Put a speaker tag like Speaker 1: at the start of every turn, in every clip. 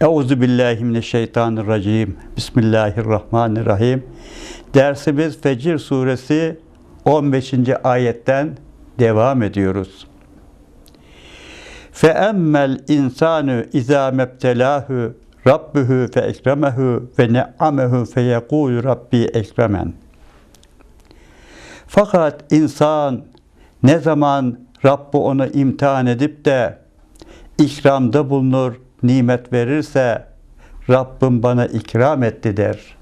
Speaker 1: Euzu billahi mineşşeytanirracim. Bismillahirrahmanirrahim. Dersimiz Fecir suresi 15. ayetten devam ediyoruz. Fe emmel insanu izâ mebtelâhu rabbuhu fe ekremehu ve ne'amehu fe yekûlu rabbi ekremen. Fakat insan ne zaman Rabbi onu imtihan edip de ikramda bulunur, nimet verirse Rabbim bana ikram etti der.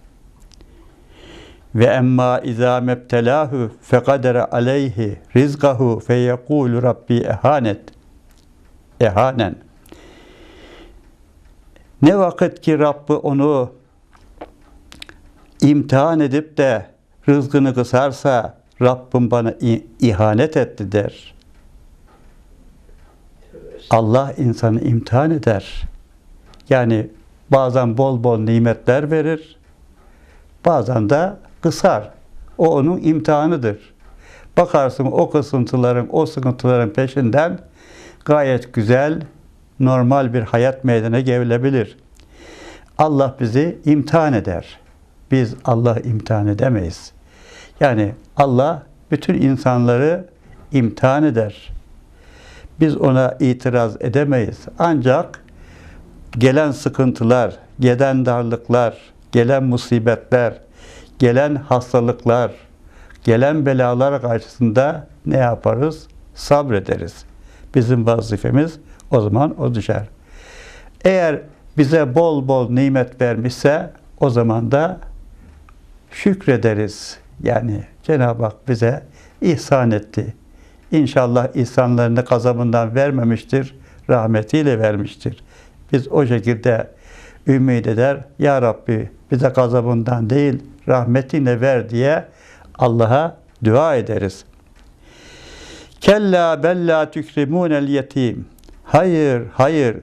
Speaker 1: Ve emma izâ mebtelâhu fekadere aleyhi rizgahu fe yekûlu rabbi ehanet. Ehanen. Ne vakit ki Rabbi onu imtihan edip de rızkını kısarsa Rabbim bana ihanet etti der. Allah insanı imtihan eder. Yani bazen bol bol nimetler verir, bazen de kısar. O onun imtihanıdır. Bakarsın o kısıntıların, o sıkıntıların peşinden gayet güzel, normal bir hayat meydana gelebilir. Allah bizi imtihan eder. Biz Allah imtihan edemeyiz. Yani Allah bütün insanları imtihan eder. Biz ona itiraz edemeyiz. Ancak gelen sıkıntılar, gelen darlıklar, gelen musibetler, gelen hastalıklar, gelen belalar karşısında ne yaparız? Sabrederiz. Bizim vazifemiz o zaman o düşer. Eğer bize bol bol nimet vermişse o zaman da şükrederiz. Yani Cenab-ı Hak bize ihsan etti. İnşallah ihsanlarını gazabından vermemiştir, rahmetiyle vermiştir. Biz o şekilde ümit eder, Ya Rabbi bize gazabından değil, rahmetinle ver diye Allah'a dua ederiz. Kella bella tükrimunel yetim. Hayır, hayır.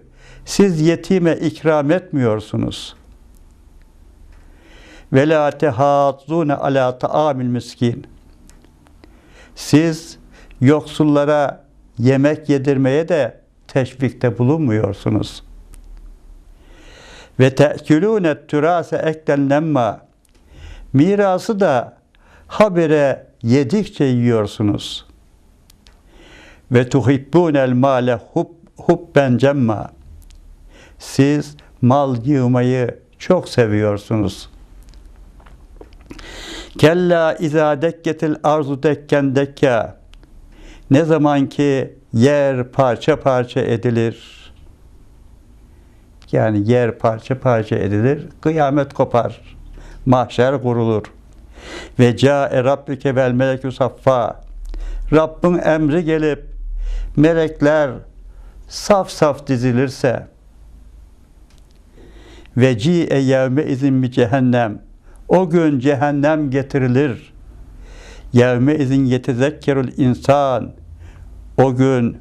Speaker 1: Siz yetime ikram etmiyorsunuz. Ve la tehazzune ala taamil miskin. Siz yoksullara yemek yedirmeye de teşvikte bulunmuyorsunuz. Ve te'külûne türase ekten lemma. Mirası da habire yedikçe yiyorsunuz. Ve tuhibbûnel mâle hub, hubben cemma. Siz mal yığmayı çok seviyorsunuz. Kella izâ dekketil arzu dekken dekka. Ne zaman ki yer parça parça edilir, yani yer parça parça edilir, kıyamet kopar, mahşer kurulur. Ve câe rabbike vel melekü saffa. Rabbin emri gelip melekler saf saf dizilirse ve ci'e yevme izin bi cehennem o gün cehennem getirilir. Yevme izin yetezekkerul insan o gün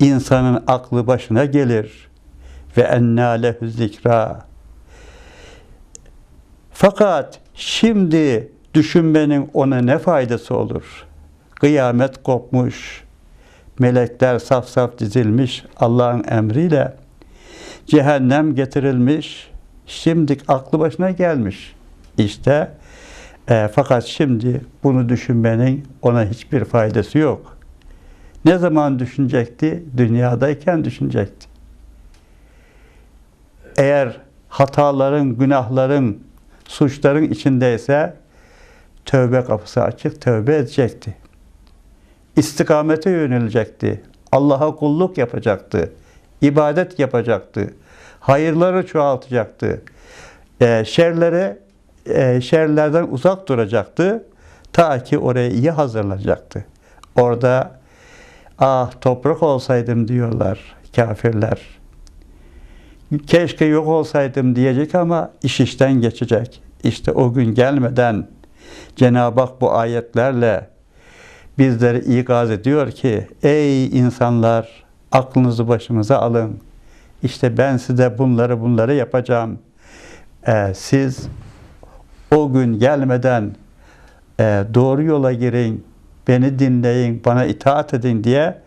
Speaker 1: insanın aklı başına gelir ve enna lehu zikra. Fakat şimdi düşünmenin ona ne faydası olur? Kıyamet kopmuş, melekler saf saf dizilmiş Allah'ın emriyle, cehennem getirilmiş, şimdi aklı başına gelmiş. İşte e, fakat şimdi bunu düşünmenin ona hiçbir faydası yok. Ne zaman düşünecekti? Dünyadayken düşünecekti. Eğer hataların, günahların, suçların içindeyse tövbe kapısı açık, tövbe edecekti. İstikamete yönelecekti. Allah'a kulluk yapacaktı. ibadet yapacaktı. Hayırları çoğaltacaktı. E, şerlere, e, şerlerden uzak duracaktı. Ta ki oraya iyi hazırlanacaktı. Orada ah toprak olsaydım diyorlar kafirler. Keşke yok olsaydım diyecek ama iş işten geçecek. İşte o gün gelmeden Cenab-ı Hak bu ayetlerle bizleri ikaz ediyor ki ey insanlar aklınızı başınıza alın. İşte ben size bunları bunları yapacağım. Ee, siz o gün gelmeden e, doğru yola girin, beni dinleyin, bana itaat edin diye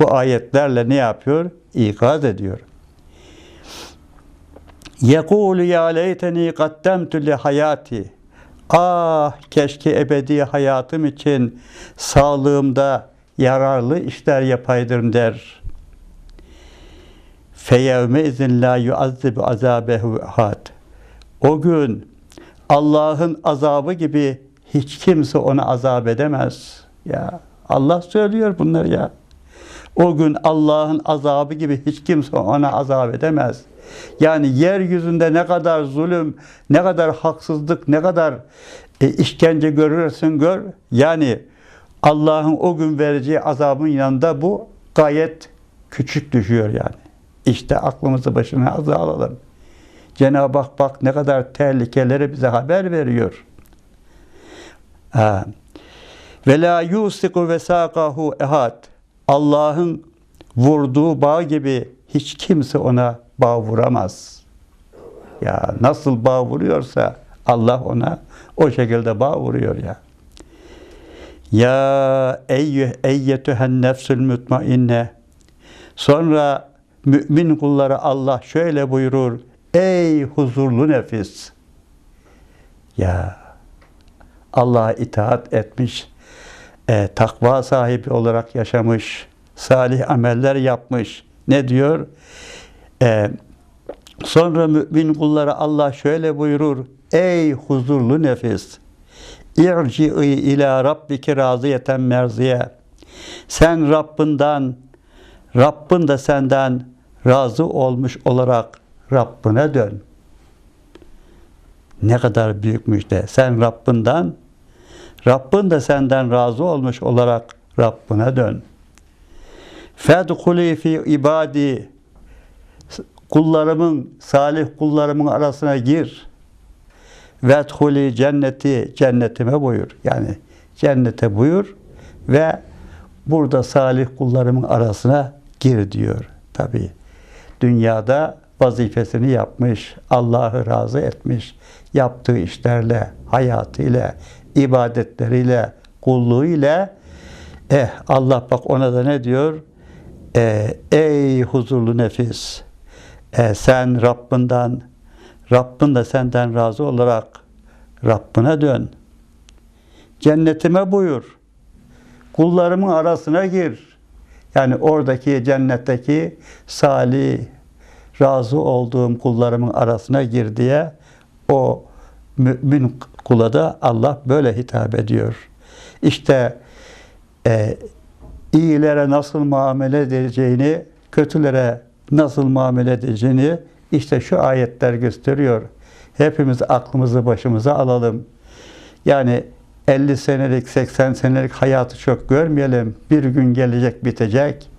Speaker 1: bu ayetlerle ne yapıyor? İkaz ediyor. Ya leyteni kaddemtü li hayati. Ah keşke ebedi hayatım için sağlığımda yararlı işler yapaydım der. Feyevme izin la yuazzibu azabehu ahad. O gün Allah'ın azabı gibi hiç kimse onu azap edemez. Ya Allah söylüyor bunları ya. O gün Allah'ın azabı gibi hiç kimse ona azap edemez. Yani yeryüzünde ne kadar zulüm, ne kadar haksızlık, ne kadar e, işkence görürsün gör. Yani Allah'ın o gün vereceği azabın yanında bu gayet küçük düşüyor yani. İşte aklımızı başına azı alalım. Cenab-ı Hak bak ne kadar tehlikeleri bize haber veriyor. Ha. Ve la yusiku vesaqahu ehad. Allah'ın vurduğu bağ gibi hiç kimse ona bağ vuramaz. Ya nasıl bağ vuruyorsa Allah ona o şekilde bağ vuruyor ya. Ya eyyüh eyyetühen nefsül mütmainne. Sonra mümin kulları Allah şöyle buyurur. Ey huzurlu nefis. Ya Allah'a itaat etmiş, e, takva sahibi olarak yaşamış, salih ameller yapmış. Ne diyor? E, sonra mümin kullara Allah şöyle buyurur. Ey huzurlu nefis! İrci'i ila rabbiki raziyeten merziye. Sen Rabbinden, Rabbin de senden razı olmuş olarak Rabbine dön. Ne kadar büyük müjde. Sen Rabbinden, Rabbin de senden razı olmuş olarak Rabbine dön. Fedhuli fi ibadi kullarımın, salih kullarımın arasına gir. Vedhuli cenneti, cennetime buyur. Yani cennete buyur ve burada salih kullarımın arasına gir diyor. Tabi dünyada vazifesini yapmış, Allah'ı razı etmiş, yaptığı işlerle, hayatıyla, ibadetleriyle, kulluğuyla eh Allah bak ona da ne diyor? Eh, ey huzurlu nefis eh, sen Rabbinden Rabbin de senden razı olarak Rabbine dön. Cennetime buyur. Kullarımın arasına gir. Yani oradaki cennetteki salih, razı olduğum kullarımın arasına gir diye o mümin kula da Allah böyle hitap ediyor. İşte e, iyilere nasıl muamele edeceğini, kötülere nasıl muamele edeceğini işte şu ayetler gösteriyor. Hepimiz aklımızı başımıza alalım. Yani 50 senelik, 80 senelik hayatı çok görmeyelim. Bir gün gelecek, bitecek.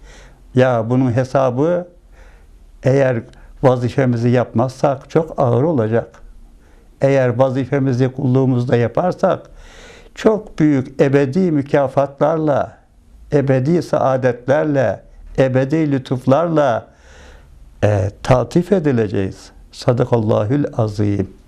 Speaker 1: Ya bunun hesabı eğer vazifemizi yapmazsak çok ağır olacak. Eğer vazifemizi kulluğumuzda yaparsak çok büyük ebedi mükafatlarla, ebedi saadetlerle, ebedi lütuflarla e, tatif edileceğiz. Sadakallahül azim.